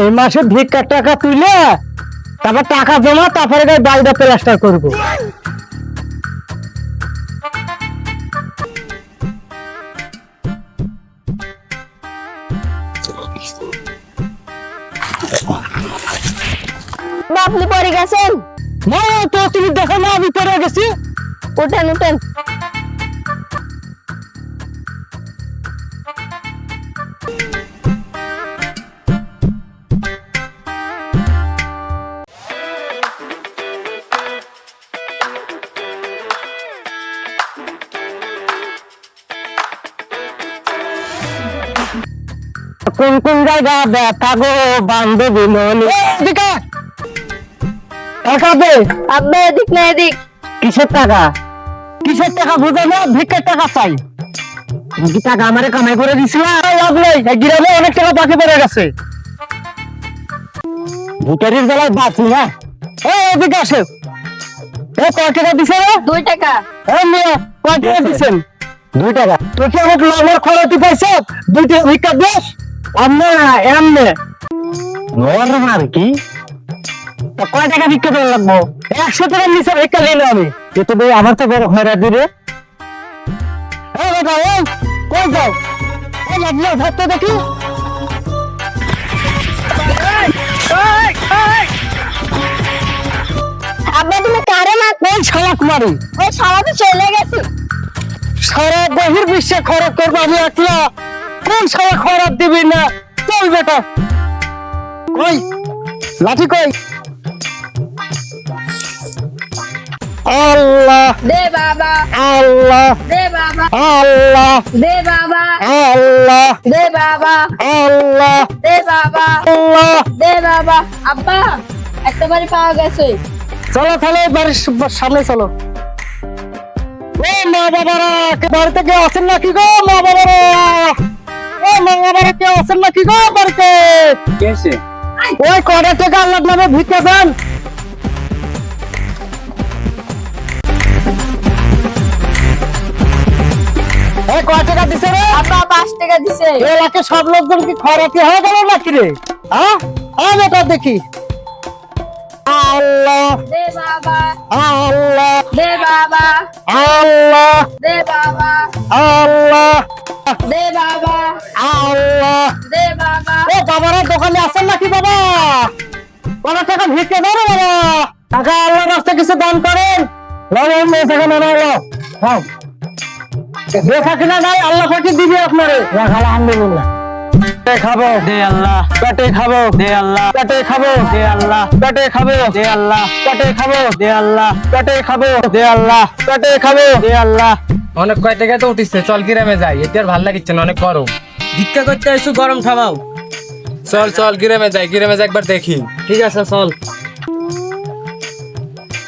এই মাসে ভিক্ষার টাকা তুলে তারপর টাকা জমা তারপরে গায়ে বাড়িটা প্লাস্টার করব। আপনি পরে গেছেন? না তো তুমি দেখো না আমি পড়ে গেছি। উঠেন উঠেন। কোন কোন জায়গা ব্যথা গো বান্ধবী ননি এদিকে! দে আব্বা এদিক না এদিক। কিসের টাকা? কিসের টাকা বুঝে না ভিক্ষের টাকা চাই। তুমি কি টাকা আমারে কামাই করে দিছিল? লাভ নেই এই গ্রামে অনেক টাকা বাকি পড়ে গেছে। ভিকারির বেলায় বাঁচি না? এই এদিকে আসে। এ কয় টাকা দিছে রে? দুই টাকা। এই মেয়ে কয় টাকা দিছেন দুই টাকা। তুই কি আমার লঙ্গর খরচি পাইছ? দুই টাকা ভিক্ষা দিস? এমনে কি? তা কয় টাকা ভিক্ষা দেওয়া লাগবো? একশো টাকার নিচে ভিক্ষা আমি। ভাই আমার তো বড় দিবে কই যাও? লাগল ধরতে দেখি। আব্বা তুমি কারে মার। ওই শালা তো চলে গেছে। সারা বহির বিশ্বে খরচ করব আমি একলা। কোন সারা খরচ দিবি না? চল বেটা। কই? লাঠি কই? আল্লাহ। দে বাবা। আল্লাহ। দে বাবা। আল্লাহ। দে বাবা। আল্লাহ। দে বাবা। আল্লাহ। দে বাবা। আল্লাহ। দে বাবা। আব্বা একটা বাড়ি পাওয়া গেছে। চলো তাহলে বাড়ির সামনে চলো। ও মা বাবারা বাড়িতে কেউ আছেন নাকি গো মা বাবারা? ও মা কেউ আছেন নাকি গো বাড়িতে? ওই কটা টাকা আল্লাহ নামে ভিক্ষা দেন। এই কয় টাকা দিছে রে? পাঁচ টাকা দিছে। এলাকে সব লোকজন কি খরচে হয়ে গেল নাকি রে? হ্যাঁ বেটা দেখি। আল্লাহ। দে বাবা। আল্লাহ। দে বাবা। আল্লাহ। দে বাবা। আল্লাহ। দে বাবা। আল্লাহ। দে বাবা। ও বাবারা দোকানে আছেন নাকি বাবা? বাবা টাকা ভিক্ষে দাও না বাবা। টাকা আল্লাহ রাস্তায় কিছু দান করেন। লাগান মেয়ে সেখানে না এলো হ্যাঁ দেখা কিনা নাই আল্লাহ পাকে দিবে আপনারে। আলহামদুলিল্লাহ। পেটে খাব। দে আল্লাহ। পেটে খাব। দে আল্লাহ। পেটে খাব। দে আল্লাহ। পেটে খাব। দে আল্লাহ। পেটে খাব। দে আল্লাহ। পেটে খাব। দে আল্লাহ। পেটে খাব। দে আল্লাহ। অনেক কয় টাকা তো উঠিছে চল গ্রামে যাই এতে আর ভালো লাগিচ্ছে না অনেক গরম। ভিক্ষা করতে এসে গরম থামাও। চল চল গ্রামে যাই গ্রামে যাই একবার দেখি। ঠিক আছে চল।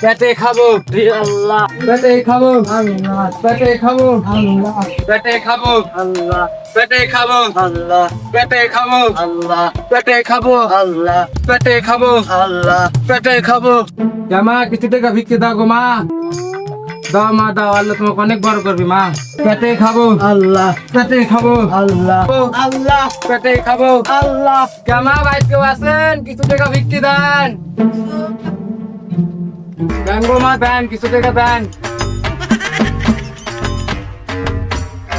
পেটে খাব হে আল্লাহ। পেটে খাব আল্লাহ। পেটে খাব। আল্লাহ। পেটে খাব। আল্লাহ। পেটে খাব। আল্লাহ। পেটে খাব। আল্লাহ। পেটে খাব। আল্লাহ। পেটে খাব। আল্লাহ। পেটে খাব। মা কিছু টাকা ভিক্ষে দাও গো মা। দাও মা দাও আল্লাহ তোমাকে অনেক বড় করবি মা। পেটে খাব। আল্লাহ। পেটে খাব। আল্লাহ। আল্লাহ। পেটে খাব। আল্লাহ। কেমা ভাই কেউ আছেন কিছু টাকা বিক্রি দেন। দেন মা দেন কিছু টাকা দেন।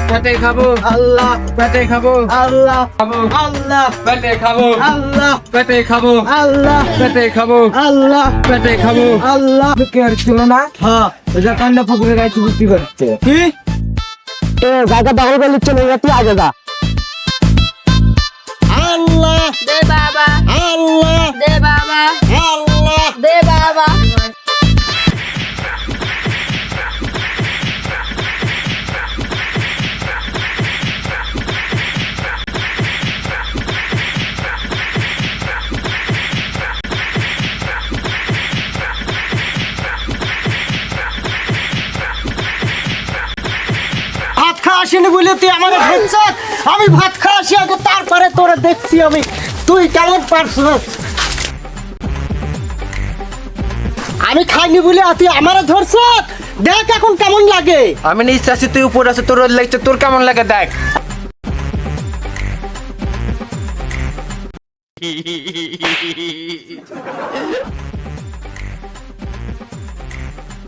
পেটে খাব। আল্লাহ। পেটে খাব। আল্লাহ। খাব। আল্লাহ। পেটে খাব। আল্লাহ। পেটে খাব। আল্লাহ। পেটে খাব। আল্লাহ। পেটে খাব। আল্লাহ। কে আর ছিল না। হ্যাঁ। এটা কান্না পুকুরে গাইছে বিক্রি করছে কি? এ জায়গা দখল করে চলে তুই আগে যা। আল্লাহ। দে বাবা। আল্লাহ। দে বাবা। আল্লাহ। দে বাবা। খাওয়া বলে তুই আমার ধরছ আমি ভাত খাওয়া আসি আগে তারপরে তোরে দেখছি আমি। তুই কেমন পারছ আমি খাইনি বলে তুই আমারে ধরছ দেখ এখন কেমন লাগে। আমি নিচে আছি তুই উপর আছে তোর লাগছে তোর কেমন লাগে দেখ।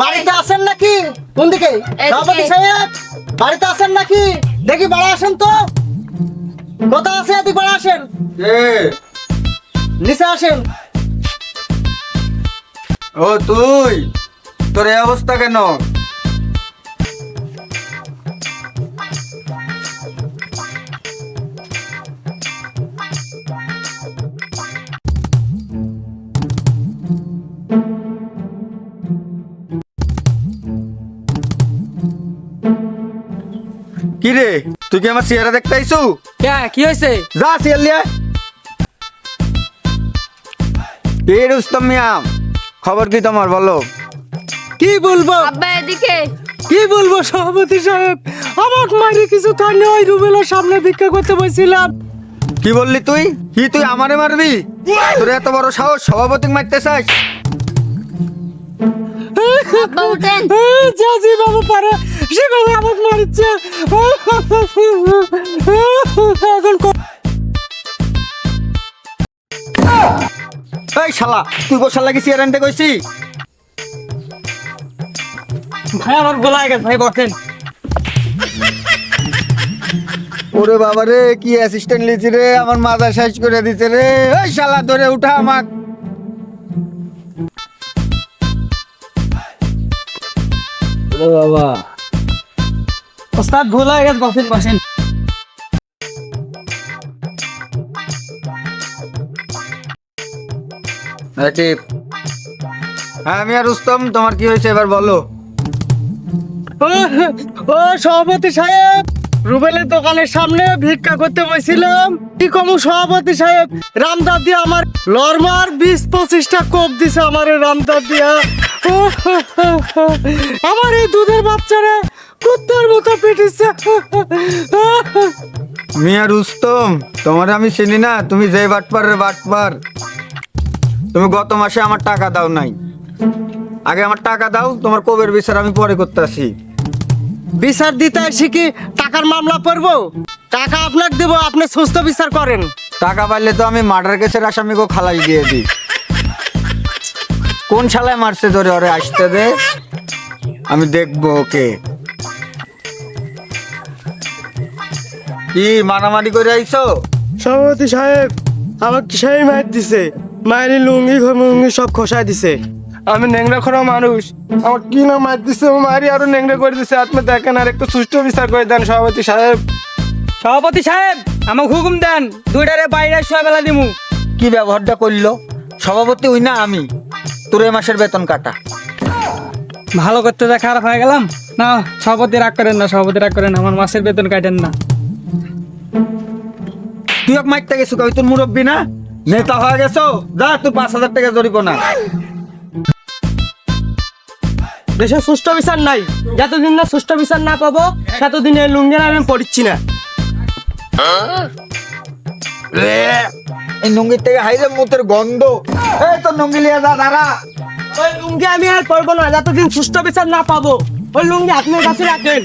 বাড়িতে আসেন নাকি? কোন দিকে? সভাপতি সাহেব বাড়িতে আসেন নাকি? দেখি বাড়া আসেন তো। কথা আছে এদিক বাড়া আসেন? নিচে আসেন। ও তুই তোর এই অবস্থা কেন? কি রে তুই কি আমার চেহারা দেখতে আইসু কে কি হয়েছে যা লিয়া। এই রুস্তম মিয়া খবর কি তোমার বলো? কি বলব? আব্বা এদিকে। কি বলব সভাপতি সাহেব? আমার মারি কিছু তার ওই রুবেলার সামনে ভিক্ষা করতে বসছিলাম কি বললি তুই? কি তুই আমারে মারবি? তোর এত বড় সাহস সভাপতি মারতে চাস? আব্বা উঠেন। যা যে বাবু পারে। সেভাবে আমার মারছে। এখন এই শালা তুই বসার লাগি চেয়ার আনতে কইছি? ভাই আমার বলা গেছে ভাই বসেন। ওরে বাবা রে কি অ্যাসিস্ট্যান্ট লিছি রে আমার মাথা শেষ করে দিছে রে। ওই শালা ধরে উঠা আমাক। বাবা। ওস্তাদ ভুল হয়ে গেছে বসেন বসেন রাকিব হ্যাঁ আমি আর রুস্তম তোমার কি হয়েছে এবার বলো ও সভাপতি সাহেব রুবেলের দোকানের সামনে ভিক্ষা করতে বসছিলাম কি কম সভাপতি সাহেব রামদার দিয়ে আমার লরমার বিশ পঁচিশটা কোপ দিছে আমার এই রামদার দিয়া আমার এই দুধের বাচ্চারা কুত্তার মতো পেটিছে। মিয়া রুস্তম তোমার আমি চিনি না তুমি যে বাটপারের বাটপার। তুমি গত মাসে আমার টাকা দাও নাই। আগে আমার টাকা দাও তোমার কবের বিচার আমি পরে করতেছি বিচার দিতে আসি কি? টাকার মামলা পড়ব? টাকা আপনাকে দেবো আপনি সুস্থ বিচার করেন। টাকা পাইলে তো আমি মার্ডার কেসের আসামিকে খালাই দিয়ে দিই। কোন শালায় মারছে ধরে ওরে আসতে দে? আমি দেখব ওকে। কি মারামারি করে আইছো? সভাপতি সাহেব আমাকে সেই মার দিছে। মায়ের লুঙ্গি লুঙ্গি সব খসাই দিছে। আমি নেংরা খরা মানুষ। আমার কি না মার দিছে? মারি আরও নেংরা করে দিছে। আপনি দেখেন আর একটু সুষ্ঠু বিচার করে দেন সভাপতি সাহেব। সভাপতি সাহেব আমাকে হুকুম দেন দুইটারে বাইরে শোয়া বেলা দিমু। কি ব্যবহারটা করল? সভাপতি ওই না আমি। তোর এ মাসের বেতন কাটা। ভালো করতে যা খারাপ হয়ে গেলাম। না সভাপতি রাগ করেন না সভাপতি রাগ করেন আমার মাসের বেতন কাটেন না। তুই এক মাইকটা গেছো কই তোর মুরব্বী না? নেতা হয়ে গেছো? যা তুই পাঁচ হাজার টাকা জরিপ না। দেশে সুষ্ঠু বিচার নাই। যতদিন না সুষ্ঠু বিচার না পাবো ততদিন এই লুঙ্গি আমি পড়ছি না। এই নুঙ্গির থেকে হাইরে মুতের গন্ধ। এই তো লিয়ে যা দাঁড়া। ওই লুঙ্গি আমি আর পরবো না যতদিন সুষ্ঠু বিচার না পাবো ওই লুঙ্গি আপনার কাছে রাখবেন